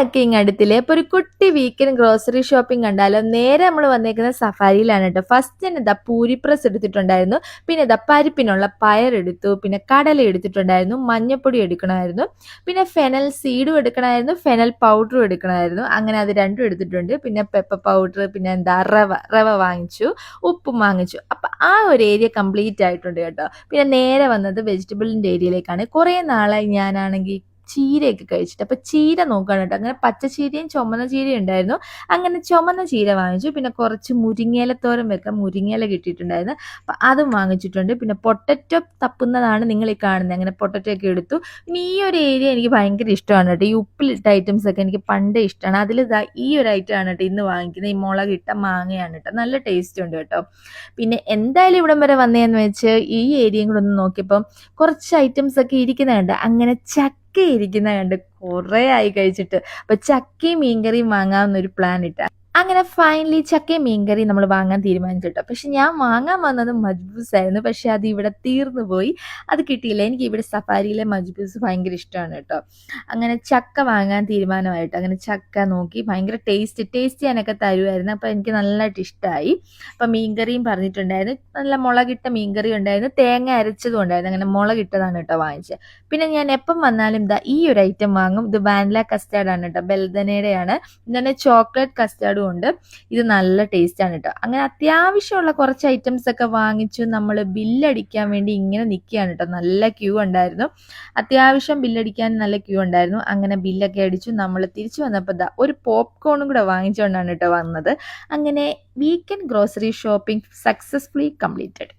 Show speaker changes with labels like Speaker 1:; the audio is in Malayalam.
Speaker 1: ഓണമൊക്കെ ഇങ്ങ് ഇപ്പൊ ഒരു കുട്ടി വീക്കെൻഡ് ഗ്രോസറി ഷോപ്പിംഗ് കണ്ടാലോ നേരെ നമ്മൾ വന്നേക്കുന്ന സഫാരിയിലാണ് കേട്ടോ. ഫസ്റ്റ് തന്നെ ഇതാ പൂരിപ്രസ് എടുത്തിട്ടുണ്ടായിരുന്നു. പിന്നെ ഇതാ പരിപ്പിനുള്ള പയർ എടുത്തു. പിന്നെ കടല എടുത്തിട്ടുണ്ടായിരുന്നു. മഞ്ഞപ്പൊടി എടുക്കണമായിരുന്നു. പിന്നെ ഫെനൽ സീഡും എടുക്കണമായിരുന്നു. ഫെനൽ പൗഡറും എടുക്കണമായിരുന്നു. അങ്ങനെ അത് രണ്ടും എടുത്തിട്ടുണ്ട്. പിന്നെ പെപ്പർ പൗഡർ പിന്നെ എന്താ റവ റവ വാങ്ങിച്ചു. ഉപ്പും വാങ്ങിച്ചു. അപ്പം ആ ഒരു ഏരിയ കംപ്ലീറ്റ് ആയിട്ടുണ്ട് കേട്ടോ. പിന്നെ നേരെ വന്നത് വെജിറ്റബിളിന്റെ ഏരിയയിലേക്കാണ് കുറേ നാളായി ഞാനാണെങ്കിൽ ചീരയൊക്കെ കഴിച്ചിട്ട്. അപ്പോൾ ചീര നോക്കുകയാണ് കേട്ടോ. അങ്ങനെ പച്ച ചീരയും ചുമന്ന ചീരയും ഉണ്ടായിരുന്നു. അങ്ങനെ ചുമന്ന ചീര വാങ്ങിച്ചു. പിന്നെ കുറച്ച് മുരിങ്ങയിലത്തോരം വെക്കാൻ മുരിങ്ങയില കിട്ടിയിട്ടുണ്ടായിരുന്നു. അപ്പൊ അതും വാങ്ങിച്ചിട്ടുണ്ട്. പിന്നെ പൊട്ടറ്റോ തപ്പുന്നതാണ് നിങ്ങൾ ഈ കാണുന്നത്. അങ്ങനെ പൊട്ടറ്റോ ഒക്കെ എടുത്തു. പിന്നെ ഈ ഒരു ഏരിയ എനിക്ക് ഭയങ്കര ഇഷ്ടമാണ് കേട്ടോ. ഈ ഉപ്പിലിട്ട ഐറ്റംസ് ഒക്കെ എനിക്ക് പണ്ടേ ഇഷ്ടമാണ്. അതിൽ ഇതാ ഈ ഒരു ഐറ്റം ആണ് കേട്ടോ ഇന്ന് വാങ്ങിക്കുന്നത്. ഈ മുളക് ഇട്ട മാങ്ങയാണ് കേട്ടോ. നല്ല ടേസ്റ്റ് ഉണ്ട് കേട്ടോ. പിന്നെ എന്തായാലും ഇവിടം വരെ വന്നതെന്ന് വെച്ച് ഈ ഏരിയയും കൂടെ ഒന്ന് നോക്കിയപ്പോൾ കുറച്ച് ഐറ്റംസ് ഒക്കെ ഇരിക്കുന്നുണ്ട്. അങ്ങനെ ചക്ക ഇരിക്കുന്ന കണ്ട് കുറേ ആയി കഴിച്ചിട്ട്. അപ്പൊ ചക്കയും മീൻകറിയും വാങ്ങാമെന്നൊരു പ്ലാൻ ഇട്ട. അങ്ങനെ ഫൈനലി ചക്കയും മീൻകറി നമ്മൾ വാങ്ങാൻ തീരുമാനിച്ചു കേട്ടോ പക്ഷെ ഞാൻ വാങ്ങാൻ വന്നത് മജ്ബൂസ് ആയിരുന്നു പക്ഷെ അത് ഇവിടെ തീർന്നു പോയി. അത് കിട്ടിയില്ല. എനിക്ക് ഇവിടെ സഫാരിയിലെ മജ്ബൂസ് ഭയങ്കര ഇഷ്ടമാണ് കേട്ടോ. അങ്ങനെ ചക്ക വാങ്ങാൻ തീരുമാനമായിട്ട്. അങ്ങനെ ചക്ക നോക്കി ഭയങ്കര ടേസ്റ്റ് ടേസ്റ്റ് ചെയ്യാനൊക്കെ തരുമായിരുന്നു അപ്പോൾ എനിക്ക് നല്ലതായിട്ട് ഇഷ്ടമായി അപ്പം മീൻകറിയും പറഞ്ഞിട്ടുണ്ടായിരുന്നു. നല്ല മുളകിട്ട മീൻകറി ഉണ്ടായിരുന്നു. തേങ്ങ അരച്ചതും ഉണ്ടായിരുന്നു. അങ്ങനെ മുളകിട്ടതാണ് കേട്ടോ വാങ്ങിച്ചത്. പിന്നെ ഞാൻ എപ്പം വന്നാലും ഇതാ ഈ ഒരു ഐറ്റം വാങ്ങും. ഇത് വാനില കസ്റ്റാർഡാണ് കേട്ടോ. ബെൽദനയുടെയാണ്. ഇതന്നെ ചോക്ലേറ്റ് കസ്റ്റാർഡും ഉണ്ട്. ഇത് നല്ല ടേസ്റ്റ് ആണ് കേട്ടോ അങ്ങനെ അത്യാവശ്യമുള്ള കുറച്ച് ഐറ്റംസ് ഒക്കെ വാങ്ങിച്ചു നമ്മൾ ബില്ലടിക്കാൻ വേണ്ടി ഇങ്ങനെ നിൽക്കുകയാണ് കേട്ടോ നല്ല ക്യൂ ഉണ്ടായിരുന്നു. അത്യാവശ്യം ബില്ലടിക്കാൻ നല്ല ക്യൂ ഉണ്ടായിരുന്നു. അങ്ങനെ ബില്ലൊക്കെ അടിച്ചു നമ്മൾ തിരിച്ചു വന്നപ്പോൾ ദാ ഒരു പോപ്കോണും കൂടെ വാങ്ങിച്ചുകൊണ്ടാണ് കേട്ടോ വന്നത്. അങ്ങനെ weekend grocery shopping successfully completed